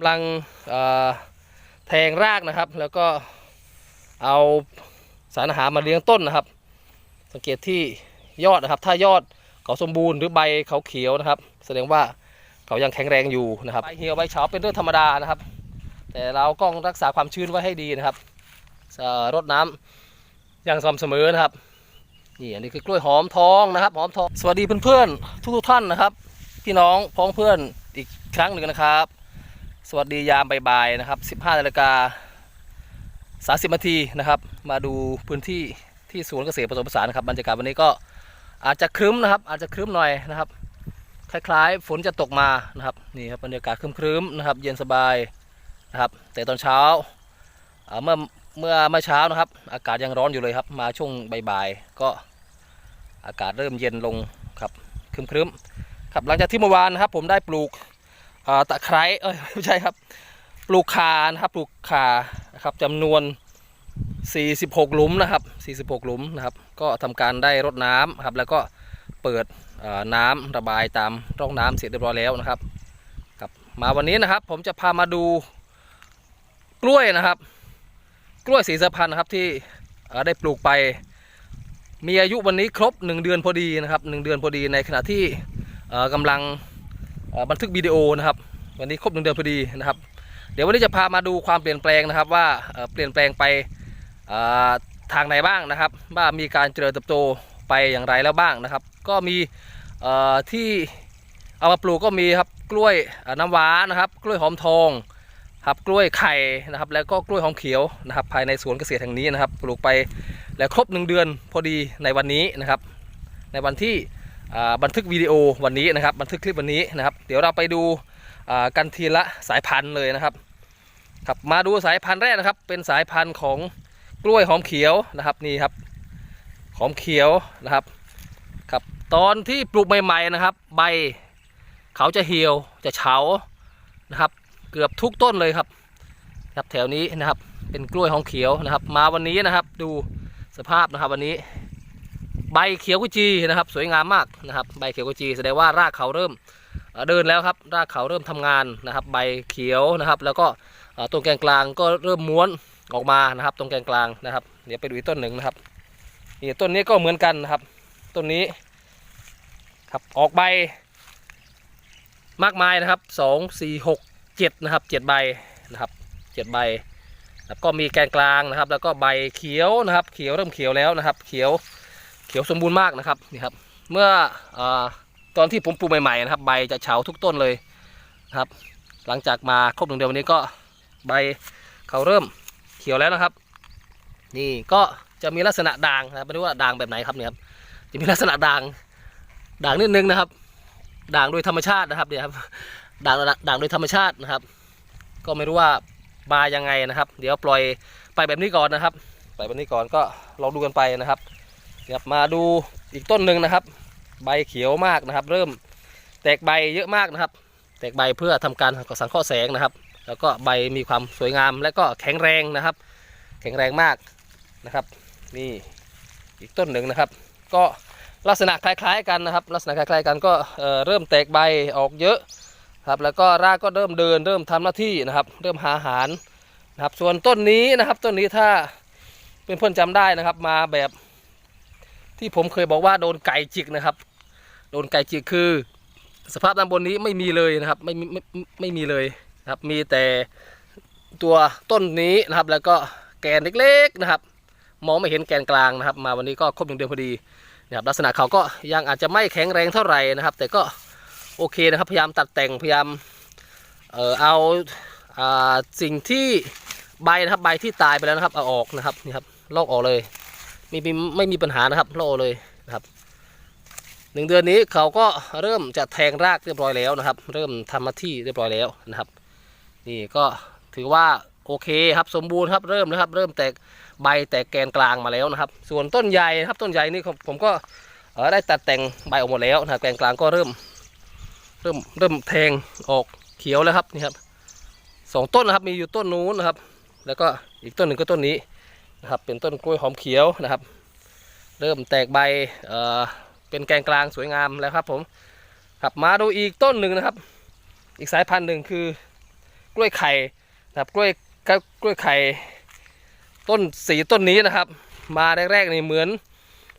กำลังแทงรากนะครับ แล้วก็เอาสารอาหารมาเลี้ยงต้นนะครับ สังเกตที่ยอดนะครับ ถ้ายอดเขาสมบูรณ์หรือใบเขาเขียวนะครับ แสดงว่าเขายังแข็งแรงอยู่นะครับใบเหี่ยวใบเฉาเป็นเรื่องธรรมดานะครับ แต่เราก็ต้องรักษาความชื้นไว้ให้ดีนะครับรดน้ำอย่างสม่ำเสมอนะครับนี่อันนี้คือกล้วยหอมทองนะครับหอมทองสวัสดีเพื่อนๆทุกๆท่านนะครับ พี่น้องพ้องเพื่อนอีกครั้งหนึ่งนะครับ สวัสดียามบ่ายๆนะครับ 15นาฬิกา30นาทีนะครับ มาดูพื้นที่ที่สวนเกษตรผสมผสานนะครับบรรยากาศวันนี้ก็อาจจะครึ้มนะครับ อาจจะครึ้มหน่อยนะครับ คล้ายๆ ฝนจะตกมานะครับนี่ครับบรรยากาศครึ้มๆนะครับ เย็นสบายนะครับ แต่ตอนเช้าเมื่อเมื่อเมื่อเช้านะครับ อากาศยังร้อนอยู่เลยครับ มาช่วงบ่ายๆก็อากาศเริ่มเย็นลงครับครึ้มๆครับหลังจากที่เมื่อวานนะครับ ผมได้ปลูก ตะไคร้เอ้ยไม่ใช่ครับปลูกคานะครับปลูกคานะครับจำนวน 46 หลุมนะครับ 46 หลุมนะครับ ก็ทำการได้รดน้ำครับ แล้วก็เปิดน้ำระบายตามร่องน้ำเสร็จเรียบร้อยแล้วนะครับครับ มาวันนี้นะครับ ผมจะพามาดูกล้วยนะครับ กล้วยสีสะพันนะครับที่ได้ปลูกไป มีอายุวันนี้ครบ 1 เดือนพอดีนะครับ 1 เดือนพอดีในขณะที่กำลัง บันทึกวิดีโอนะครับ วันนี้ครบ1เดือนพอดีนะครับ เดี๋ยววันนี้จะพามาดูความเปลี่ยนแปลงนะครับว่าเปลี่ยนแปลงไปทางไหนบ้างนะครับ ว่ามีการเจริญเติบโตไปอย่างไรแล้วบ้างนะครับ ก็มีที่เอามาปลูกก็มีครับกล้วยน้ำว้านะครับ กล้วยหอมทองครับกล้วยไข่นะครับ แล้วก็กล้วยหอมเขียวนะครับ ภายในสวนเกษตรแห่งนี้นะครับ ปลูกไปแล้วครบ1เดือนพอดีในวันนี้นะครับ ในวันที่ บันทึกวิดีโอวันนี้นะครับ บันทึกคลิปวันนี้นะครับ เดี๋ยวเราไปดูกันทีละสายพันธุ์เลยนะครับครับมาดูสายพันธุ์แรกนะครับ เป็นสายพันธุ์ของกล้วยหอมเขียวนะครับนี่ครับหอมเขียวนะครับครับตอนที่ปลูกใหม่ๆนะครับ ใบเขาจะเหี่ยวจะเฉานะครับ เกือบทุกต้นเลยครับครับแถวนี้นะครับเป็นกล้วยหอมเขียวนะครับ มาวันนี้นะครับ ดูสภาพนะครับวันนี้ ใบเขียวกุจีนะครับ สวยงามมากนะครับ ใบเขียวกุจีแสดงว่ารากเขาเริ่มเดินแล้วครับ รากเขาเริ่มทำงานนะครับ ใบเขียวนะครับ แล้วก็ตรงแกนกลางก็เริ่มม้วนออกมานะครับ ตรงแกนกลางนะครับ เดี๋ยวไปดูอีกต้นหนึ่งนะครับนี่ต้นนี้ก็เหมือนกันนะครับ ต้นนี้ครับออกใบ มากมายนะครับสองสี่หกเจ็ดนะครับเจ็ดใบนะครับเจ็ดใบแล้วก็มีแกนกลางนะครับ แล้วก็ใบเขียวนะครับ เขียวเริ่มเขียวแล้วนะครับ เขียว เขียวสมบูรณ์มากนะครับนี่ครับ เมื่ออตอนที่ผมปลูกใหม่ๆนะครับ ใบจะเฉาทุกต้นเลยนะครับ หลังจากมาครบหนึ่งเดือนวันนี้ก็ใบเขาเริ่มเขียวแล้วนะครับ นี่ก็จะมีลักษณะด่างนะครับไม่รู้ว่าด่างแบบไหนครับเนี่ยครับจะมีลักษณะด่างด่างนิดนึงนะครับ ด่างโดยธรรมชาตินะครับเนี่ยครับด่างด่างโดยธรรมชาตินะครับ ก็ไม่รู้ว่ามายังไงนะครับ เดี๋ยวปล่อยไปแบบนี้ก่อนนะครับ ไปแบบนี้ก่อนก็ลองดูกันไปนะครับ เดี๋ยวมาดูอีกต้นหนึ่งนะครับ ใบเขียวมากนะครับ เริ่มแตกใบเยอะมากนะครับ แตกใบเพื่อทำการสังเคราะห์แสงนะครับ แล้วก็ใบมีความสวยงามและก็แข็งแรงนะครับ แข็งแรงมากนะครับ นี่อีกต้นหนึ่งนะครับ ก็ลักษณะคล้ายๆกันนะครับ ลักษณะคล้ายๆกันก็เเริ่มแตกใบออกเยอะครับแล้วก็รากก็เริ่มเดินเริ่มทำหน้าที่นะครับ เริ่มหาอาหารนะครับ ส่วนต้นนี้นะครับต้นนี้ถ้าเป็นเพื่อนจำได้นะครับ มาแบบ ที่ผมเคยบอกว่าโดนไก่จิกนะครับ โดนไก่จิกคือ สภาพด้านบนนี้ไม่มีเลยนะครับไม่ไม่ไม่ไม่มีเลยนะครับ มีแต่ตัวต้นนี้นะครับ แล้วก็แกนเล็กๆนะครับ มองไม่เห็นแกนกลางนะครับ มาวันนี้ก็ครบหนึ่งเดือนพอดีนะครับลักษณะเขาก็ยังอาจจะไม่แข็งแรงเท่าไหร่นะครับ แต่ก็โอเคนะครับ พยายามตัดแต่งพยายามเออเอาอ่าสิ่งที่ใบนะครับใบที่ตายไปแล้วนะครับเอาออกนะครับนี่ครับลอกออกเลย ม่มีไม่มีปัญหานะครับโลเลยนะครับหนึ่งเดือนนี้เขาก็เริ่มจะแทงรากเรียบร้อยแล้วนะครับ เริ่มทำหน้าที่เรียบร้อยแล้วนะครับ นี่ก็ถือว่าโอเคครับสมบูรณ์ครับเริ่มนะครับ เริ่มแตกใบแตกแกนกลางมาแล้วนะครับ ส่วนต้นใหญ่ครับต้นใหญ่นี่ผมก็ได้ตัดแต่งใบออกหมดแล้วนะแกนกลางก็เริ่ม เริ่มเริ่มแทงออกเขียวแล้วครับนี่ครับสองต้นนะครับมีอยู่ต้นนู้นนะครับ แล้วก็อีกต้นหนึ่งก็ต้นนี้ นะครับ เป็นต้นกล้วยหอมเขียวนะครับ เริ่มแตกใบเอ่อเป็นแกนกลางสวยงามแล้วครับผมครับมาดูอีกต้นหนึ่งนะครับ อีกสายพันธุ์หนึ่งคือกกล้วยไข่นะครับกล้วยกล้วยไข่ต้นสีต้นนี้นะครับ มาแรกๆนี่เหมือน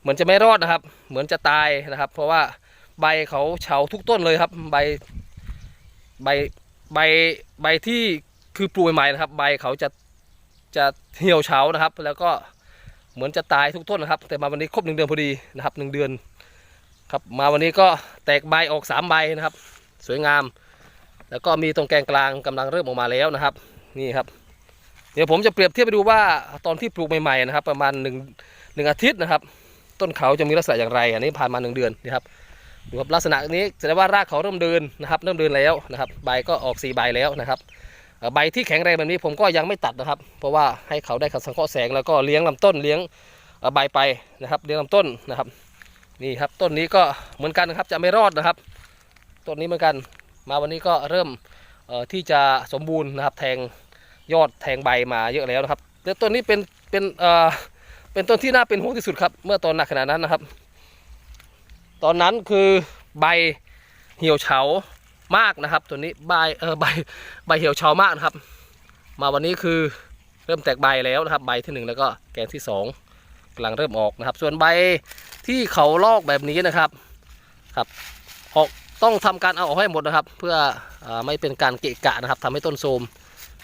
เหมือนจะไม่รอดนะครับ เหมือนจะตายนะครับ เพราะว่าใบเขาเฉาทุกต้นเลยครับ ใบใบใบใบที่คือปลูกใหม่ๆนะครับ ใบเขาจะ จะเหี่ยวเฉานะครับ แล้วก็เหมือนจะตายทุกต้นนะครับ แต่มาวันนี้ครบหนึ่งเดือนพอดีนะครับหนึ่งเดือนครับมาวันนี้ก็แตกใบออกสามใบนะครับ สวยงาม แล้วก็มีตรงแกนกลางกำลังเริ่มออกมาแล้วนะครับ นี่ครับ เดี๋ยวผมจะเปรียบเทียบไปดูว่าตอนที่ปลูกใหม่ๆนะครับ ประมาณหนึ่งหนึ่งอาทิตย์นะครับ ต้นเขาจะมีลักษณะอย่างไร อันนี้ผ่านมาหนึ่งเดือนนะครับดูครับลักษณะนี้แสดงว่ารากเขาเริ่มเดินนะครับ เริ่มเดินแล้วนะครับ ใบก็ออกสีใบแล้วนะครับ ใบที่แข็งแรงแบบนี้ผมก็ยังไม่ตัดนะครับ เพราะว่าให้เขาได้สังเคราะห์แสงแล้วก็เลี้ยงลำต้นเลี้ยงใบไปนะครับเลี้ยงลำต้นนะครับ นี่ครับต้นนี้ก็เหมือนกันนะครับจะไม่รอดนะครับต้นนี้เหมือนกัน มาวันนี้ก็เริ่มที่จะสมบูรณ์นะครับ แทงยอดแทงใบมาเยอะแล้วนะครับแต่ต้นนี้เป็นเป็นเอ่อเป็นต้นที่น่าเป็นห่วงที่สุดครับ เมื่อตอนหนักขนาดนั้นนะครับ ตอนนั้นคือใบเหี่ยวเฉา มากนะครับ ตัวนี้ใบเออใบใบเหี่ยวเฉามากนะครับ มาวันนี้คือเริ่มแตกใบแล้วนะครับ ใบที่หนึ่งแล้วก็แกนที่สองกำลังเริ่มออกนะครับ ส่วนใบที่เขาลอกแบบนี้นะครับครับออกต้องทำการเอาออกให้หมดนะครับ เพื่ออไม่เป็นการเกะกะนะครับทำให้ต้นโทรม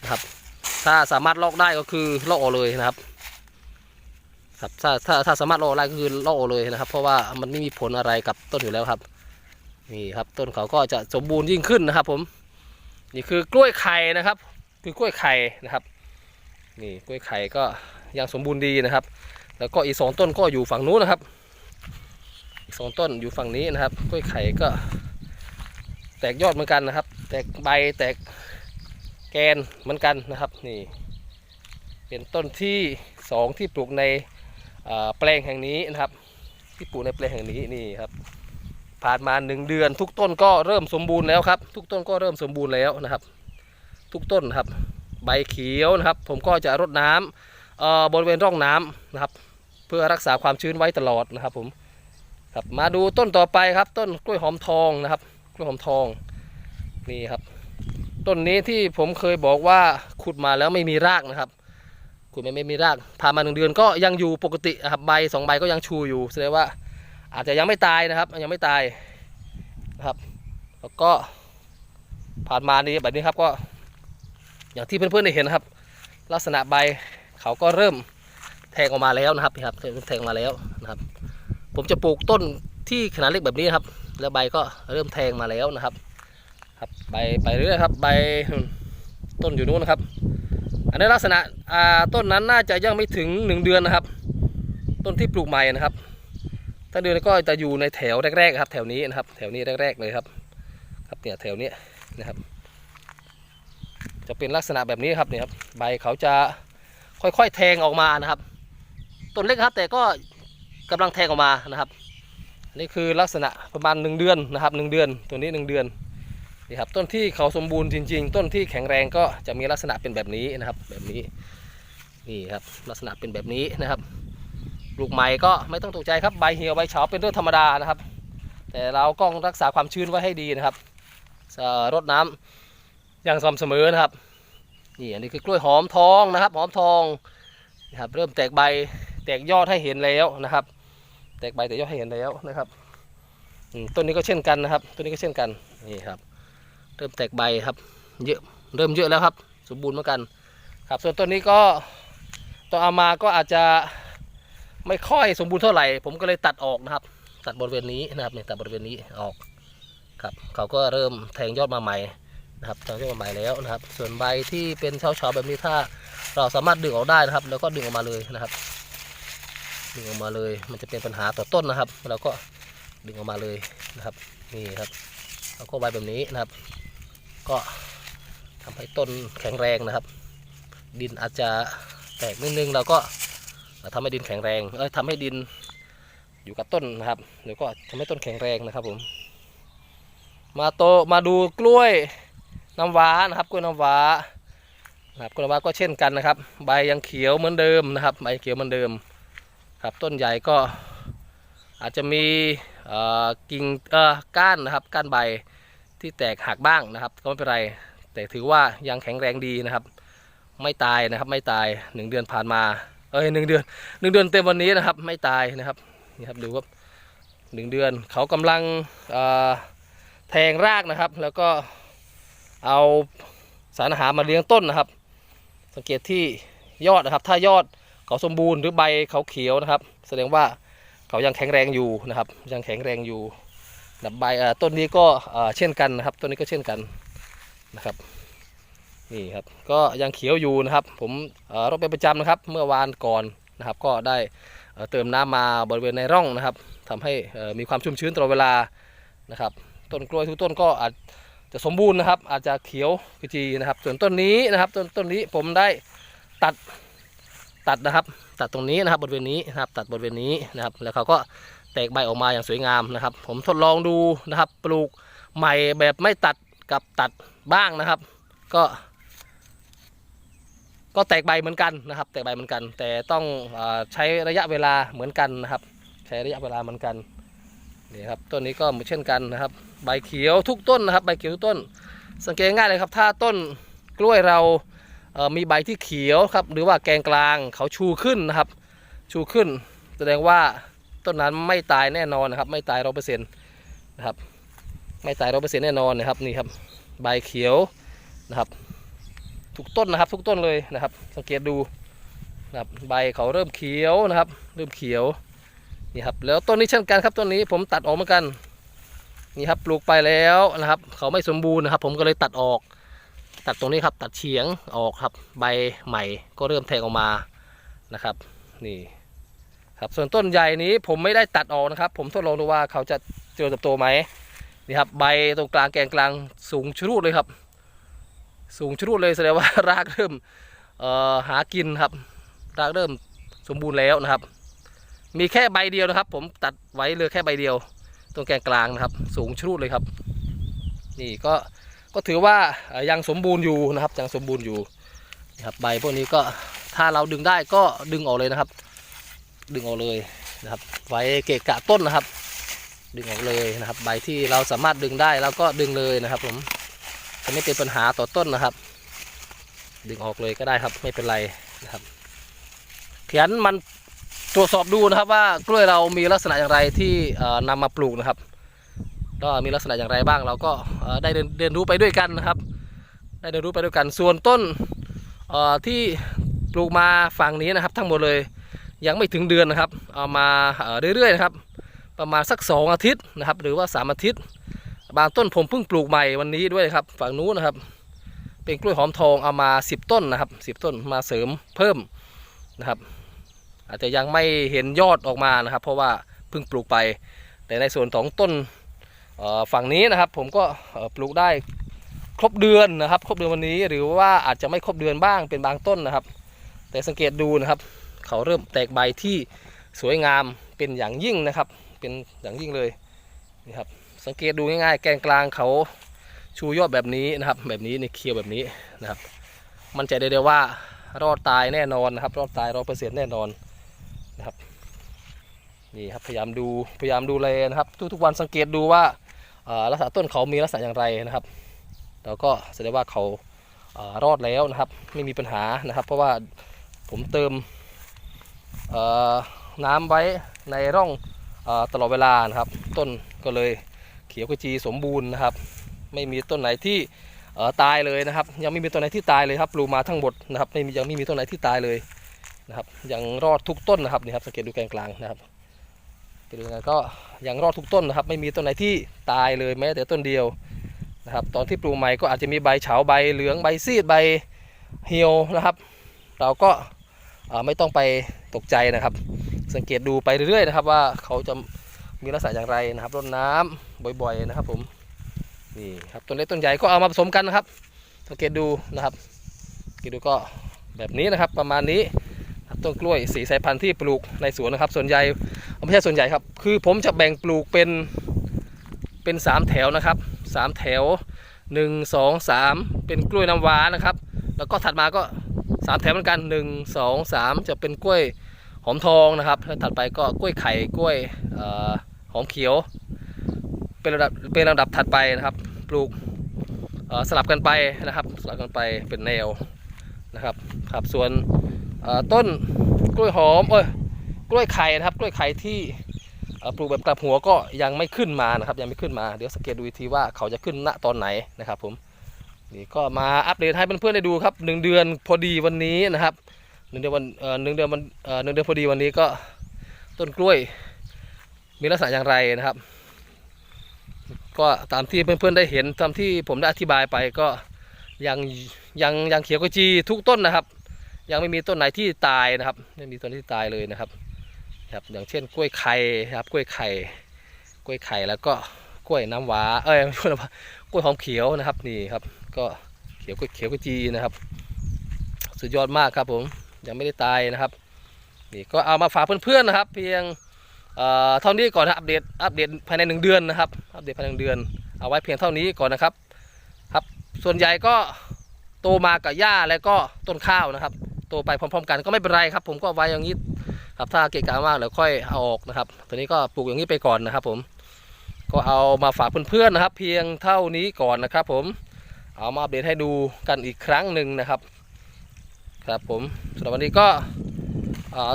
นะครับ ถ้าสามารถลอกได้ก็คือลอกออกเลยนะครับครับถ้าถ้าถ้าสามารถลอะไรก็คือโลเลยนะครับ เพราะว่ามันไม่มีผลอะไรกับต้นอยู่แล้วครับ นี่ครับต้นเขาก็จะสมบูรณ์ยิ่งขึ้นนะครับ ผมนี่คือกล้วยไข่นะครับ คือกล้วยไข่นะครับ นี่กล้วยไข่ก็ยังสมบูรณ์ดีนะครับ แล้วก็อีกสองต้นก็อยู่ฝั่งนู้นนะครับอีกสองต้นอยู่ฝั่งนี้นะครับ กล้วยไข่ก็ แตกยอดเหมือนกันนะครับ แตกใบแตกแกนเหมือนกันนะครับนี่ เป็นต้นที่สองที่ปลูกในแปลงแห่งนี้นะครับ ที่ปลูกในแปลงแห่งนี้นี่ครับ ผ่านมาหนึ่งเดือน ทุกต้นก็เริ่มสมบูรณ์แล้วครับ ทุกต้นก็เริ่มสมบูรณ์แล้วนะครับ ทุกต้นครับ ใบเขียวนะครับ ผมก็จะรดน้ำบริเวณร่องน้ำนะครับ เพื่อรักษาความชื้นไว้ตลอดนะครับ ผมครับมาดูต้นต่อไปครับ ต้นกล้วยหอมทองนะครับ กล้วยหอมทองนี่ครับ ต้นนี้ที่ผมเคยบอกว่าขุดมาแล้วไม่มีรากนะครับคุณไม่ไม่มีรากผ่านมาหนึ่งเดือนก็ยังอยู่ปกตินะครับใบสองใบก็ยังชูอยู่แสดงว่า อาจจะยังไม่ตายนะครับยังไม่ตายนะครับ แล้วก็ผ่านมานี้แบบนี้ครับก็อย่างที่เพื่อนๆได้เห็นนะครับ ลักษณะใบเขาก็เริ่มแทงออกมาแล้วนะครับนะครับแทงมาแล้วนะครับ ผมจะปลูกต้นที่ขนาดเล็กแบบนี้ครับ แล้วใบก็เริ่มแทงมาแล้วนะครับ ครับใบไปเรื่อยครับ ใบต้นอยู่นู้นนะครับ อันนี้ลักษณะต้นนั้นน่าจะยังไม่ถึง 1 เดือนนะครับ ต้นที่ปลูกใหม่นะครับ ถ้าเดือนก็จะอยู่ในแถวแรกๆครับ แถวนี้นะครับ แถวนี้แรกๆเลยครับ ครับเนี่ยแถวนี้นะครับ จะเป็นลักษณะแบบนี้ครับเนี่ยครับ ใบเขาจะค่อยๆแทงออกมานะครับ ต้นเล็กครับ แต่ก็กำลังแทงออกมานะครับนนี่คือลักษณะประมาณ 1 เดือนนะครับ 1 เดือนตัวนี้ 1 เดือนนี่ครับต้นที่เขาสมบูรณ์จริง ๆ ต้นที่แข็งแรงก็จะมีลักษณะเป็นแบบนี้นะครับ แบบนี้นี่ครับลักษณะเป็นแบบนี้นะครับ ลูกใหม่ก็ไม่ต้องตกใจครับใบเหี่ยวใบเฉาเป็นเรื่องธรรมดานะครับ แต่เราก็รักษาความชื้นไว้ให้ดีนะครับรดน้ำอย่างสม่ำเสมอนะครับนี่อันนี้คือกล้วยหอมทองนะครับ หอมทองนะครับเริ่มแตกใบแตกยอดให้เห็นแล้วนะครับ แตกใบแตกยอดให้เห็นแล้วนะครับต้นนี้ก็เช่นกันนะครับต้นนี้ก็เช่นกันนี่ครับ เริ่มแตกใบครับเยอะเริ่มเยอะแล้วครับ สมบูรณ์เหมือนกัน ครับส่วนต้นนี้ก็ตอนเอามาก็อาจจะ ไม่ค่อยสมบูรณ์เท่าไหร่ ผมก็เลยตัดออกนะครับ ตัดบริเวณนี้นะครับเนี่ยตัดบริเวณนี้ออกครับเขาก็เริ่มแทงยอดมาใหม่นะครับแทงยอดมาใหม่แล้วนะครับ ส่วนใบที่เป็นเฉาๆแบบนี้ถ้าเราสามารถดึงออกได้นะครับ แล้วก็ดึงออกมาเลยนะครับ ดึงออกมาเลยมันจะเป็นปัญหาต่อต้นนะครับ เราก็ดึงออกมาเลยนะครับ นี่ครับแล้วก็ใบแบบนี้นะครับ ก็ทำให้ต้นแข็งแรงนะครับ ดินอาจจะแตกนิดนึงเราก็ ทำให้ดินแข็งแรงเอ้ยทำให้ดินอยู่กับต้นนะครับเดี๋ยวก็ทำให้ต้นแข็งแรงนะครับผม มาโตมาดูกล้วยน้ำว้านะครับกล้วยน้ำว้านะครับกล้วยน้ำว้าก็เช่นกันนะครับ ใบยังเขียวเหมือนเดิมนะครับ ใบเขียวเหมือนเดิมครับต้นใหญ่ก็อาจจะมีกิ่งก้านนะครับก้านใบที่แตกหักบ้างนะครับ ก็ไม่เป็นไร แต่ถือว่ายังแข็งแรงดีนะครับ ไม่ตายนะครับไม่ตายหนึ่งเดือนผ่านมา เอ้ยหนึ่งเดือนหนึ่งเดือนเต็มวันนี้นะครับ ไม่ตายนะครับนี่ครับดูครับหนึ่งเดือนเขากำลังแทงรากนะครับ แล้วก็เอาสารอาหารมาเลี้ยงต้นนะครับ สังเกตที่ยอดนะครับ ถ้ายอดเขาสมบูรณ์หรือใบเขาเขียวนะครับ แสดงว่าเขายังแข็งแรงอยู่นะครับ ยังแข็งแรงอยู่นะใบต้นนี้ก็เช่นกันนะครับ ต้นนี้ก็เช่นกันนะครับ นี่ครับก็ยังเขียวอยู่นะครับ ผมรดเป็นประจำนะครับ เมื่อวานก่อนนะครับ ก็ได้เติมน้ำมาบริเวณในร่องนะครับทำให้มีความชุ่มชื้นตลอดเวลานะครับ ต้นกล้วยทุกต้นก็อาจจะสมบูรณ์นะครับ อาจจะเขียวขจีนะครับ ส่วนต้นนี้นะครับต้นต้นนี้ผมได้ตัดตัดนะครับ ตัดตรงนี้นะครับบริเวณนี้นะครับ ตัดบริเวณนี้นะครับ แล้วเขาก็แตกใบออกมาอย่างสวยงามนะครับ ผมทดลองดูนะครับ ปลูกใหม่แบบไม่ตัดกับตัดบ้างนะครับ ก็ ก็แตกใบเหมือนกันนะครับ แตกใบเหมือนกัน แต่ต้องอใช้ระยะเวลาเหมือนกันนะครับ ใช้ระยะเวลาเหมือนกันนี่ครับต้นนี้ก็เหมือนเช่นกันนะครับ ใบเขียวทุกต้นนะครับ ใบเขียวทุกต้น สังเกตง่ายเลยครับ ถ้าต้นกล้วยเราเอ่อมีใบที่เขียวครับหรือว่าแกนกลางเขาชูขึ้นนะครับ ชูขึ้น แสดงว่าต้นนั้นไม่ตายแน่นอนนะครับ ไม่ตายร้อเปอร์เซ็นต์นะครับ ไม่ตายร้อเปอร์เซ็นต์แน่นอนนะครับนี่ครับใบเขียวนะครับ ทุกต้นนะครับ ทุกต้นเลยนะครับ สังเกตดูนะครับใบเขาเริ่มเขียวนะครับ เริ่มเขียวนี่ครับแล้วต้นนี้เช่นกันครับต้นนี้ผมตัดออกเหมือนกันนี่ครับปลูกไปแล้วนะครับ เขาไม่สมบูรณ์นะครับ ผมก็เลยตัดออก ตัดตรงนี้ครับ ตัดเฉียงออกครับ ใบใหม่ก็เริ่มแทงออกมานะครับ นี่ครับส่วนต้นใหญ่นี้ผมไม่ได้ตัดออกนะครับ ผมทดลองดูว่าเขาจะเจริญเติบโตไหมนี่ครับใบตรงกลางแกนกลางสูงชรุดเลยครับ สูงชรุดเลยแสดงว่ารากเริ่มหากินครับ รากเริ่มสมบูรณ์แล้วนะครับ มีแค่ใบเดียวนะครับ ผมตัดไว้เหลยแค่ใบเดียว ตรงแกนกลางนะครับ สูงชรุดเลยครับ นี่ก็ก็ถือว่ายังสมบูรณ์อยู่นะครับ ยังสมบูรณ์อยู่นะครับใบพวกนี้ก็ถ้าเราดึงได้ก็ดึงออกเลยนะครับ ดึงออกเลยนะครับ ไว้เกะกะต้นนะครับ ดึงออกเลยนะครับ ใบที่เราสามารถดึงได้เราก็ดึงเลยนะครับผม จะไม่เป็นปัญหาต่อต้นนะครับ ดึงออกเลยก็ได้ครับ ไม่เป็นไรนะครับเขียนมันตรวจสอบดูนะครับว่ากล้วยเรามีลักษณะอย่างไรที่เอ่อนำมาปลูกนะครับก็มีลักษณะอย่างไรบ้างเราก็ได้เรียนเรียนรู้ไปด้วยกันนะครับ ได้เรียนรู้ไปด้วยกันส่วนต้นที่ปลูกมาฝั่งนี้นะครับ ทั้งหมดเลยยังไม่ถึงเดือนนะครับ เอามาเอ่อเรื่อยๆนะครับ ประมาณสักสองอาทิตย์นะครับ หรือว่าสามอาทิตย์ บางต้นผมเพิ่งปลูกใหม่วันนี้ด้วยครับ ฝั่งนู้นนะครับ เป็นกล้วยหอมทองเอามา10ต้นนะครับ10ต้นมาเสริมเพิ่มนะครับ อาจจะยังไม่เห็นยอดออกมานะครับ เพราะว่าเพิ่งปลูกไป แต่ในส่วนของต้นฝั่งนี้นะครับ ผมก็ปลูกได้ครบเดือนนะครับ ครบเดือนวันนี้หรือว่าอาจจะไม่ครบเดือนบ้างเป็นบางต้นนะครับ แต่สังเกตดูนะครับ เขาเริ่มแตกใบที่สวยงามเป็นอย่างยิ่งนะครับ เป็นอย่างยิ่งเลยนี่ครับ สังเกตดูง่ายๆ แกนกลางเขาชูยอดแบบนี้นะครับ แบบนี้ในเคียวแบบนี้นะครับ มันจะได้เลยว่ารอดตายแน่นอนนะครับ รอดตายร้อยเปอร์เซ็นต์แน่นอนนะครับนี่ครับพยายามดูพยายามดูแลนะครับ ทุกๆวันสังเกตดูว่าลักษณะต้นเขามีลักษณะอย่างไรนะครับแล้วก็แสดงว่าเขาอ่อรอดแล้วนะครับ ไม่มีปัญหานะครับ เพราะว่าผมเติมน้ำไว้ในร่องอตลอดเวลานะครับ ต้นก็เลย ขียวขจีสมบูรณ์นะครับ ไม่มีต้นไหนที่เอ่อตายเลยนะครับ ยังไม่มีต้นไหนที่ตายเลยครับปลูกมาทั้งหมดนะครับไม่มียังไม่มีต้นไหนที่ตายเลยนะครับยังรอดทุกต้นนะครับนี่ครับสังเกตดูแกนกลางนะครับสังเกตดูยังไงก็ยังรอดทุกต้นนะครับ ไม่มีต้นไหนที่ตายเลยแม้แต่ต้นเดียวนะครับ ตอนที่ปลูกใหม่ก็อาจจะมีใบเฉาใบเหลืองใบซีดใบเหี่ยวนะครับ เราก็ไม่ต้องไปตกใจนะครับ สังเกตดูไปเรื่อยๆนะครับ ว่าเขาจะ มีลักษณะอย่างไรนะครับรดน้ำบ่อยๆนะครับ ผมนี่ครับต้นเล็กต้นใหญ่ก็เอามาผสมกันนะครับสังเกตดูนะครับสังเกตดูก็แบบนี้นะครับ ประมาณนี้ต้นกล้วยสีสายพันธุ์ที่ปลูกในสวนนะครับ ส่วนใหญ่ไม่ใช่ส่วนใหญ่ครับ คือผมจะแบ่งปลูกเป็นเป็นสามแถวนะครับสามแถวหนึ่งสองสามเป็นกล้วยน้ำว้านะครับ แล้วก็ถัดมาก็สามแถวเหมือนกันหนึ่งสองสามจะเป็นกล้วยหอมทองนะครับแล้วถัดไปก็กล้วยไข่กล้วยเอ่อ หอมเขียว เป็นระดับเป็นลำดับถัดไปนะครับ ปลูกสลับกันไปนะครับสลับกันไปเป็นแนวนะครับครับส่วนต้นกล้วยหอมเอ้ยกล้วยไข่นะครับกล้วยไข่ที่ปลูกแบบกลับหัวก็ยังไม่ขึ้นมานะครับยังไม่ขึ้นมาเดี๋ยวสังเกตดูทีว่าเขาจะขึ้นณตอนไหนนะครับผมนี่ก็มาอัปเดตให้เพื่อนๆได้ดูครับหนึ่งเดือนพอดีวันนี้นะครับหนึ่งเดือนวันหนึ่งเดือนวันหนึ่งเดือนพอดีวันนี้ก็ต้นกล้วย มีลักษณะอย่างไรนะครับ ก็ตามที่เพื่อนๆได้เห็นตามที่ผมได้อธิบายไปก็ยังยังยังเขียวกจีทุกต้นนะครับ ยังไม่มีต้นไหนที่ตายนะครับไม่มีต้นที่ตายเลยนะครับครับอย่างเช่นกล้วยไข่ครับกล้วยไข่กล้วยไข่แล้วก็กล้วยน้ำว้าเอ้ยไม่ใช่น้ำว้ากล้วยหอมเขียวนะครับนี่ครับ ก็เขียวกล้วยเขียวกจีนะครับ สุดยอดมากครับผมยังไม่ได้ตายนะครับนี่ก็เอามาฝากเพื่อนๆนะครับ เพียง เท่านี้ก่อนนะอัปเดตอัปเดตภายในหนึ่งเดือนนะครับอัปเดตภายในหนึ่งเดือน เอาไว้เพียงเท่านี้ก่อนนะครับครับ ส่วนใหญ่ก็โตมากับหญ้าแล้วก็ต้นข้าวนะครับ โตไปพร้อมๆ กันก็ไม่เป็นไรครับ ผมก็ไว้อย่างนี้ครับถ้าเกะกะมากเดี๋ยวค่อยเอาออกนะครับ ตัวนี้ก็ปลูกอย่างนี้ไปก่อนนะครับ ผม ก็เอามาฝากเพื่อนๆนะครับ เพียงเท่านี้ก่อนนะครับ ผมเอามาอัปเดตให้ดูกันอีกครั้งหนึ่งนะครับ ครับผมสำหรับวันนี้ก็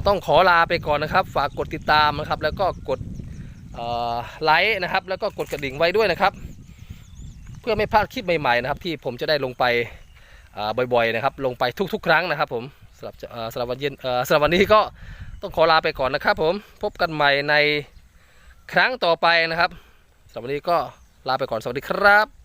ต้องขอลาไปก่อนนะครับ ฝากกดติดตามนะครับ แล้วก็กดไลค์นะครับ แล้วก็กดกระดิ่งไว้ด้วยนะครับ เพื่อไม่พลาดคลิปใหม่ๆนะครับ ที่ผมจะได้ลงไปบ่อยๆนะครับ ลงไปทุกๆ ครั้งนะครับ ผมสำหรับสำหรับวันเย็นสำหรับวันนี้ก็ต้องขอลาไปก่อนนะครับ ผมพบกันใหม่ในครั้งต่อไปนะครับสำหรับวันนี้ก็ลาไปก่อนสวัสดีครับ